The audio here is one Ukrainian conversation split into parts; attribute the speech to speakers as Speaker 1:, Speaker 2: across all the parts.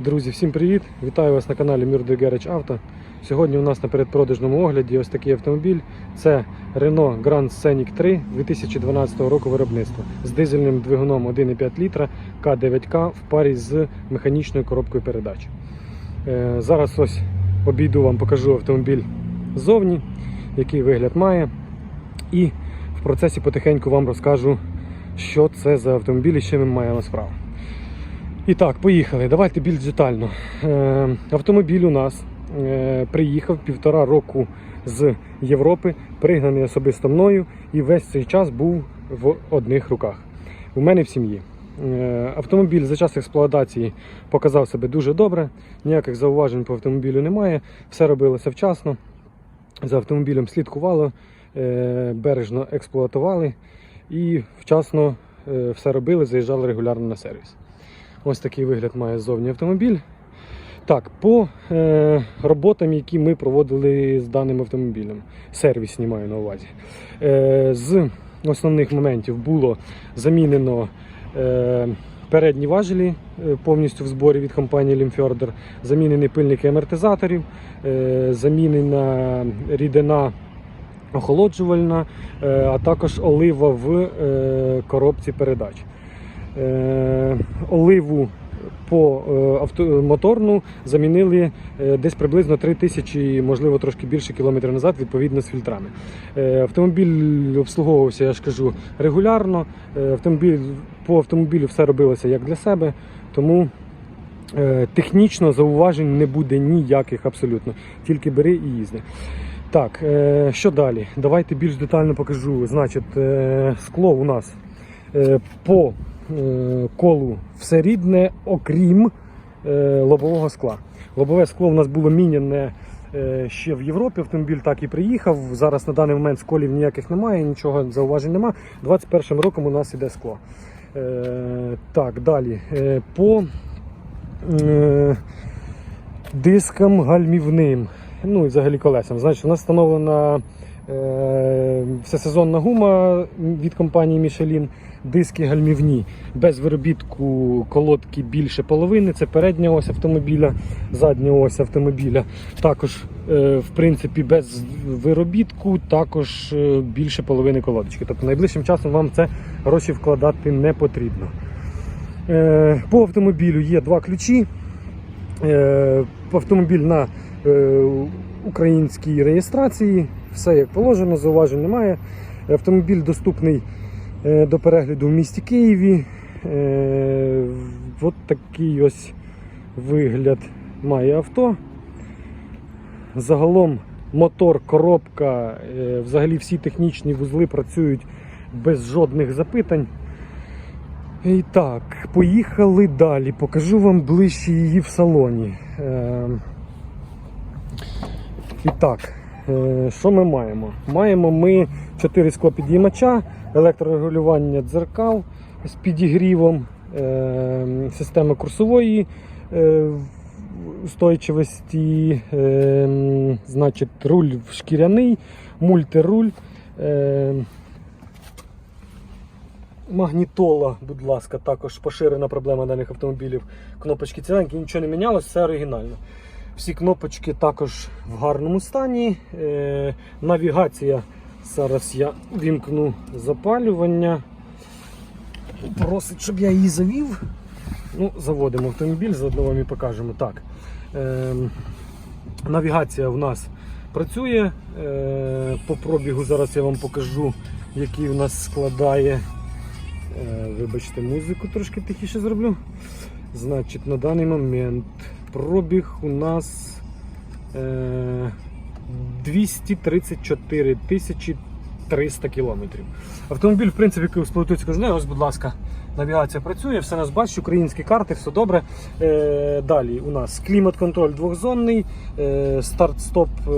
Speaker 1: Друзі, всім привіт! Вітаю вас на каналі Murder Garage Auto. Сьогодні у нас на передпродажному огляді ось такий автомобіль. Це Renault Grand Scenic 3 2012 року виробництва з дизельним двигуном 1,5 літра К9К в парі з механічною коробкою передач. Е, Зараз ось обійду вам, покажу автомобіль ззовні, який вигляд має. І в процесі потихеньку вам розкажу, що це за автомобіль і з чим ми маємо справу. І так, поїхали. Давайте більш детально. Е, автомобіль у нас е, приїхав півтора року з Європи, пригнаний особисто мною, і весь цей час був в одних руках. У мене в сім'ї. Е, автомобіль за час експлуатації показав себе дуже добре, ніяких зауважень по автомобілю немає, все робилося вчасно. За автомобілем слідкувало, бережно експлуатували і вчасно все робили, заїжджали регулярно на сервіс. Ось такий вигляд має ззовні автомобіль. Так, по е, роботам, які ми проводили з даним автомобілем, сервісні маю на увазі. Е, з основних моментів було замінено е, передні важелі е, повністю в зборі від компанії Limfjorder, замінені пильники амортизаторів, е, замінена рідина охолоджувальна, е, а також олива в е, коробці передач. Е, оливу по е, моторну замінили е, десь приблизно 3 тисячі, можливо, трошки більше кілометрів назад, відповідно з фільтрами. Автомобіль обслуговувався, я ж кажу, регулярно. Автомобіль, по автомобілю все робилося як для себе, тому технічно зауважень не буде ніяких абсолютно. Тільки бери і їзди. Так, що далі? Давайте більш детально покажу. Значить, скло у нас по колу все рідне, окрім е, лобового скла. Лобове скло у нас було міняне е, ще в Європі. Автомобіль так і приїхав. Зараз на даний момент сколів ніяких немає, нічого зауважень немає. 21 роком у нас іде скло. Е, так, далі. Е, по е, дискам гальмівним. Ну і взагалі колесам. Значить, у нас встановлена е, всесезонна гума від компанії Michelin, диски гальмівні, без виробітку колодки більше половини. Це передня ось автомобіля, задня ось автомобіля. Також, е, в принципі, без виробітку, також е, більше половини колодочки. Тобто найближчим часом вам це гроші вкладати не потрібно. Е, По автомобілю є два ключі. Автомобіль на українській реєстрації, все як положено, зауважень немає. Автомобіль доступний до перегляду в місті Києві. Е, От такий ось вигляд має авто. Загалом мотор, коробка, е, взагалі всі технічні вузли працюють без жодних запитань. І так, поїхали далі. Покажу вам ближче її в салоні. Е, і так, е, що ми маємо? Маємо ми 4 склопідіймача, електрорегулювання дзеркал з підігрівом, е, система курсової е, устойчивості, е, значить, руль шкіряний, мультируль. Магнітола, будь ласка, також поширена проблема даних автомобілів. Кнопочки ціленькі, нічого не мінялось, все оригінально. Всі кнопочки також в гарному стані. Навігація. Зараз я вімкну запалювання. Просить, щоб я її завів. Ну, Заводимо автомобіль, заодно вам і покажемо. Так. Е, навігація в нас працює. Е, по пробігу зараз я вам покажу, який в нас складає. Е, Вибачте, музику трошки тихіше зроблю. Значить, на даний момент пробіг у нас е, 234 тисячі 300 кілометрів. Автомобіль, в принципі, експлуатується кожен день. Ось, будь ласка, навігація працює, все нас бачить, українські карти, все добре. Е, далі у нас клімат-контроль двохзонний, е, старт-стоп, е,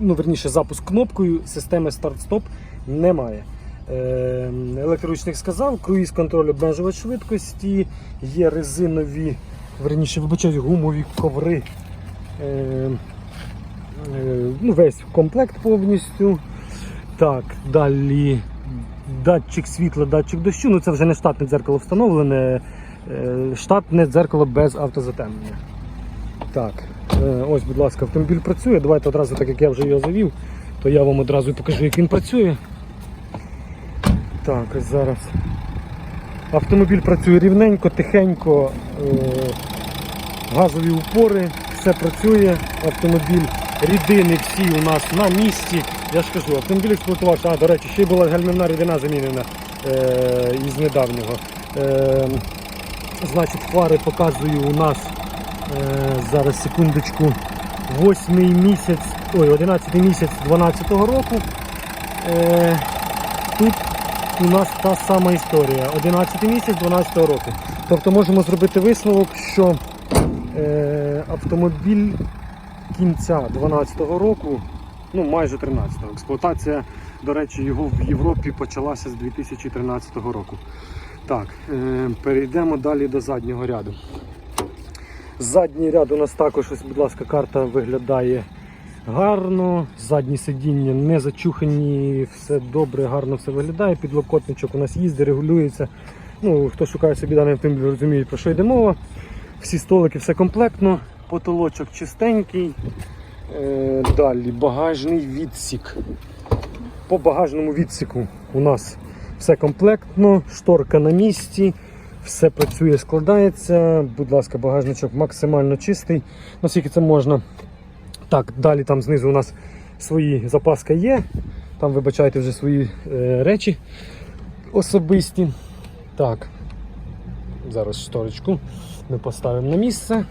Speaker 1: ну, верніше, запуск кнопкою, системи старт-стоп немає. Е, Електроручник сказав, круїз контроль обмежувач швидкості, є резинові, верніше, вибачаюсь, гумові коври. Е, ну, Весь комплект повністю. Так, далі датчик світла, датчик дощу. Ну це вже не штатне дзеркало встановлене. Е, Штатне дзеркало без автозатемнення. Так, е, ось, будь ласка, автомобіль працює. Давайте одразу, так як я вже його завів, то я вам одразу покажу, як він працює. Так, ось зараз. Автомобіль працює рівненько, тихенько, е, газові упори, все працює. Автомобіль, рідини всі у нас на місці. Я ж кажу, автомобіль експлуатувався. А, до речі, ще й була гальмівна рідина замінена е, із недавнього. Е, значить, фари показую у нас е, зараз секундочку. 8 місяць, ой, 11 місяць 12 року. Е, тут у нас та сама історія. 11 місяць 12 року. Тобто можемо зробити висновок, що е, автомобіль кінця 12 року, ну майже 13-го. Експлуатація, до речі, його в Європі почалася з 2013 року. Так, е, перейдемо далі до заднього ряду. Задній ряд у нас також, ось, будь ласка, карта виглядає гарно. Задні сидіння не зачухані, все добре, гарно все виглядає. Підлокотничок у нас їздить, регулюється. Ну, хто шукає собі даний автомобіль, розуміє, про що йде мова. Всі столики, все комплектно, потолочок чистенький. Е, далі багажний відсік. По багажному відсіку у нас все комплектно, шторка на місці, все працює, складається. Будь ласка, багажничок максимально чистий, наскільки це можна. Так, далі там знизу у нас свої запаска є. Там вибачайте вже свої е, речі особисті. Так, зараз шторочку ми поставимо на місце.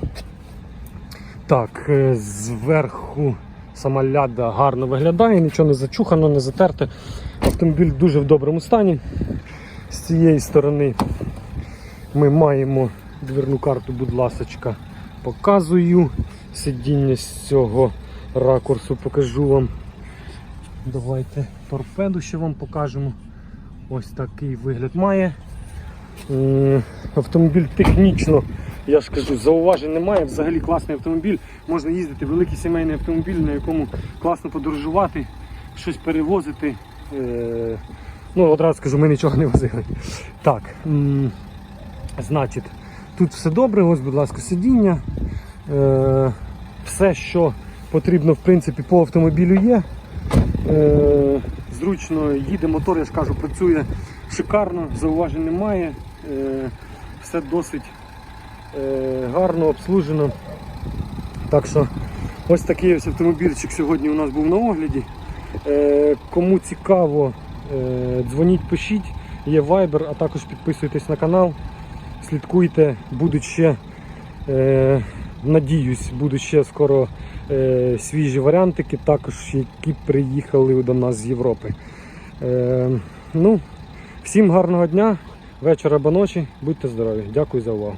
Speaker 1: Так, е, зверху сама ляда гарно виглядає, нічого не зачухано, не затерте. Автомобіль дуже в доброму стані. З цієї сторони ми маємо дверну карту, будь ласочка, показую. Сидіння з цього ракурсу покажу вам. Давайте торпеду ще вам покажемо. Ось такий вигляд має. Автомобіль технічно, я ж кажу, зауважень немає. Взагалі класний автомобіль. Можна їздити, великий сімейний автомобіль, на якому класно подорожувати, щось перевозити. Е, Ну, одразу скажу, ми нічого не возили. Так, значить, тут все добре, ось, будь ласка, сидіння. Е, все, що потрібно, в принципі, по автомобілю є. Е, зручно їде мотор, я ж кажу, працює шикарно, зауважень немає. Все досить гарно обслужено. Так що ось такий ось автомобільчик сьогодні у нас був на огляді. Е, кому цікаво, е, дзвоніть, пишіть, є Viber, а також підписуйтесь на канал, слідкуйте, будуть ще, е, надіюсь, будуть ще скоро е, свіжі варіантики, також які приїхали до нас з Європи. Е, ну, всім гарного дня, вечора або ночі, будьте здорові. Дякую за увагу.